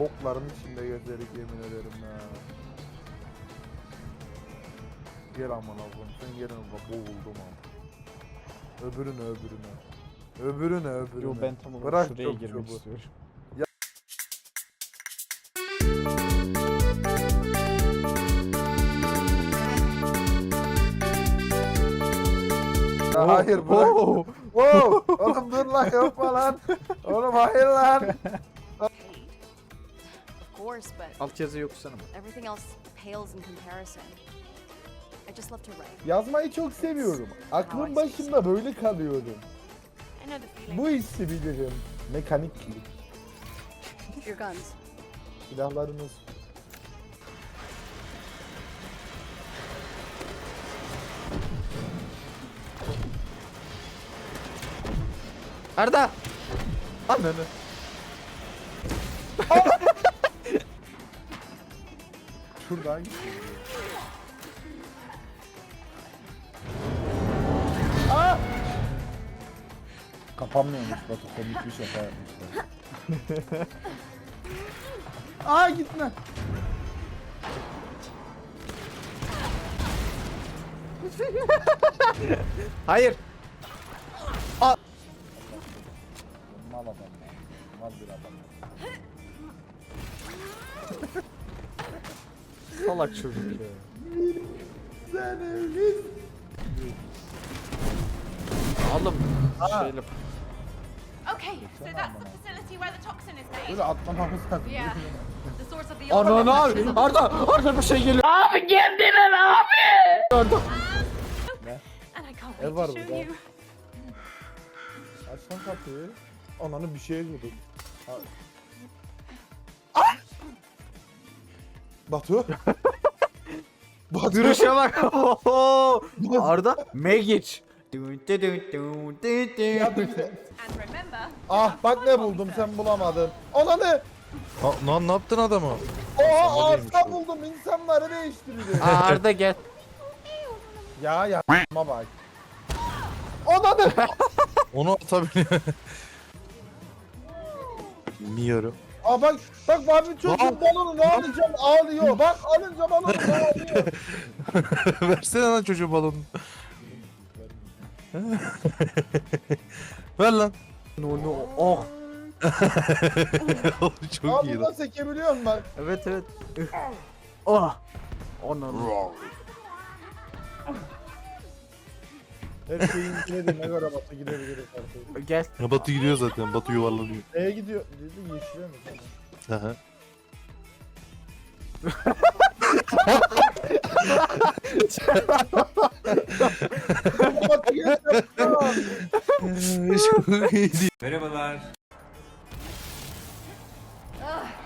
bokların içinde gezerik yemin ederim ya. Gel aman Allah'ım sen gelin bak boğuldum ama. Öbürüne öbürüne. Öbürüne öbürüne. Yo ben tam olarak Bırak şuraya çok girmek çabuk. istiyorum. Ya hayır bırak. Oo. Wow, oğlum dur lan yapma lan. Oğlum hayır lan. Course, but Alt yazı yoksana mı? everything else pales in comparison. I just love to write. Yazmayı çok seviyorum. Aklım başımda böyle kalıyorum. I know the feeling. Bu hissi bilirim. Mekanik Your guns. silahlarınız. Arda! Ananı. Şuradan git. Kapanmıyormuş Batu komik bir şaka yapmışlar. Aa gitme. Hayır. Mal adam. Mal bir adam. Salak çocuk ya. Sen evlisin. Oğlum şeyle Okay, so that's the facility where the toxin is made. Böyle atlamamız lazım. Yeah. The source of the Ananı abi. Arda! Arda bir şey geliyor. Abi kendine abi! Arda. And I can't Ev var to show burada. you. Aç lan kapıyı. Ananı bir şeye vurdum. Batu. Batu. Duruşa bak. Arda Megic. Ah bak ne buldum sen bulamadın. Ananı. Ha, lan ne yaptın adamı? Oha arsa bu. buldum insanları değiştiriyor. Aa, Arda gel. ya ya ama bak. Ananı. Onu atabiliyor. Bilmiyorum. Aa bak bak abi çocuğun balonu ne alacağım ağlıyor. Bak alınca balonu ağlıyor. Versene lan çocuğu balonu. Ver lan. No no. Oh. Çok Abi iyi lan. sekebiliyor musun bak. Evet evet. Oh. Ananı. Her şeyin içine de ne göre Batu gidebiliriz artık. Gel. Ya Batu gidiyor zaten. Batu yuvarlanıyor. Neye gidiyor? Dedi yeşile mi? Aha. Çok iyiydi.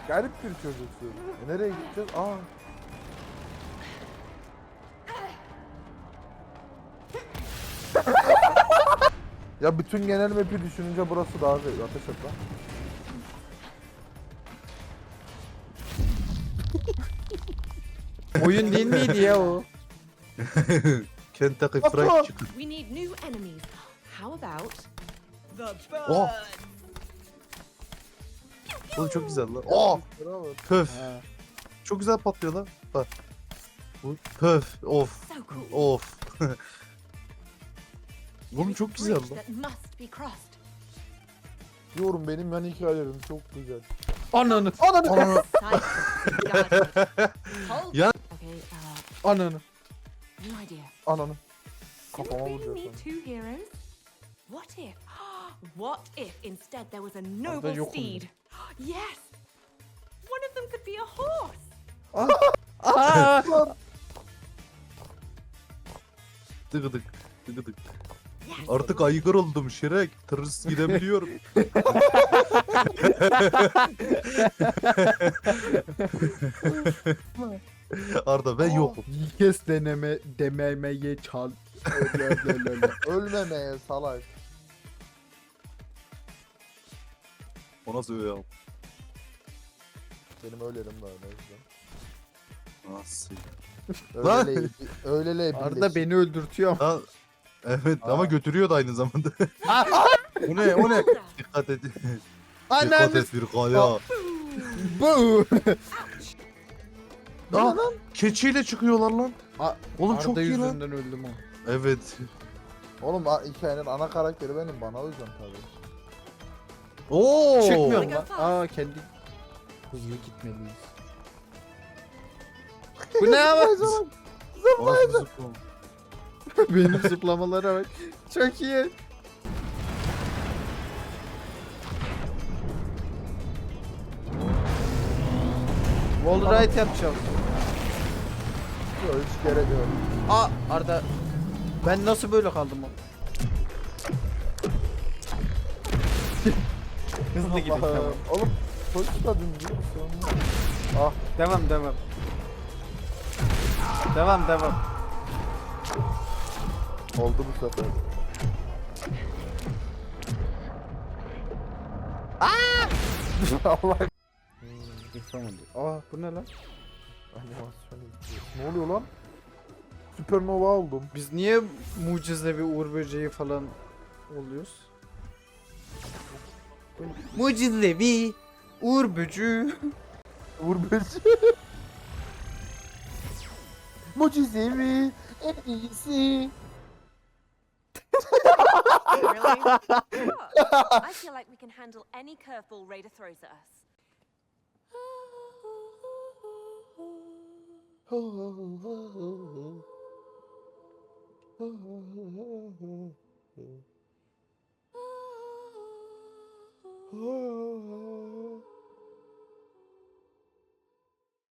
Garip bir çocuksun. E nereye gideceğiz? Aa. Ya bütün genel map'i düşününce burası daha zevkli. Ateş et lan. Oyun değil miydi ya o? Kentucky! Fried Chicken. we need new enemies. How about the Oh. Oğlum çok güzel lan. Oh! Bravo. Pöf. Ha. Çok güzel patlıyor lan. Bak. Bu Pöf. Of. Of. Oğlum çok güzel lan. Diyorum benim yan hikayelerim çok güzel. Ananı. Ananı. Ananı. Ya- Okay, uh, Ananı. Ananı. Kafama vuracak. What if? What if instead there was a noble steed? Yes. One of them could be a horse. Aa! Tıkıdık. Artık aygır oldum Şirek. Tırıs gidebiliyorum. Arda ben yokum. İlk kez deneme dememeye çal. Öyle öyle öyle. Ölmemeye salak. O nasıl ya? Benim öylerim de öyle. o yüzden. Nasıl? Öyle ley- öyle ley Arda birleşik. beni öldürtüyor. Ha, evet ama götürüyordu aynı zamanda. o ne o ne? Dikkat et. Dikkat Ananı. et bir kaya. Bu. Aa, keçiyle çıkıyorlar lan. A- Oğlum Arda çok iyi lan. yüzünden öldüm o. Evet. Oğlum a- hikayenin ana karakteri benim bana o yüzden tabii. Oo. Çıkmıyorum lan. Aa kendi hızlı gitmeliyiz. Bu ne ama? O nasıl bir zıplama? Benim zıplamalara bak. Çok iyi. Wall ride yapacağım. Yok hiç gerek yok. Aa Arda. Ben nasıl böyle kaldım o? Hızlı gidin tamam. Oğlum polis da dümdüz. Ah Devam devam. Devam devam. Oldu bu sefer. Allah Yapamadı. Aa bu ne lan? animasyon izliyor. Ne oluyor lan? Süpernova oldum. Biz niye mucizevi uğur böceği falan oluyoruz? Mucizevi uğur böceği. Uğur Böcü. Mucizevi en iyisi. Really? What? I feel like we can handle any curveball Raider throws at us.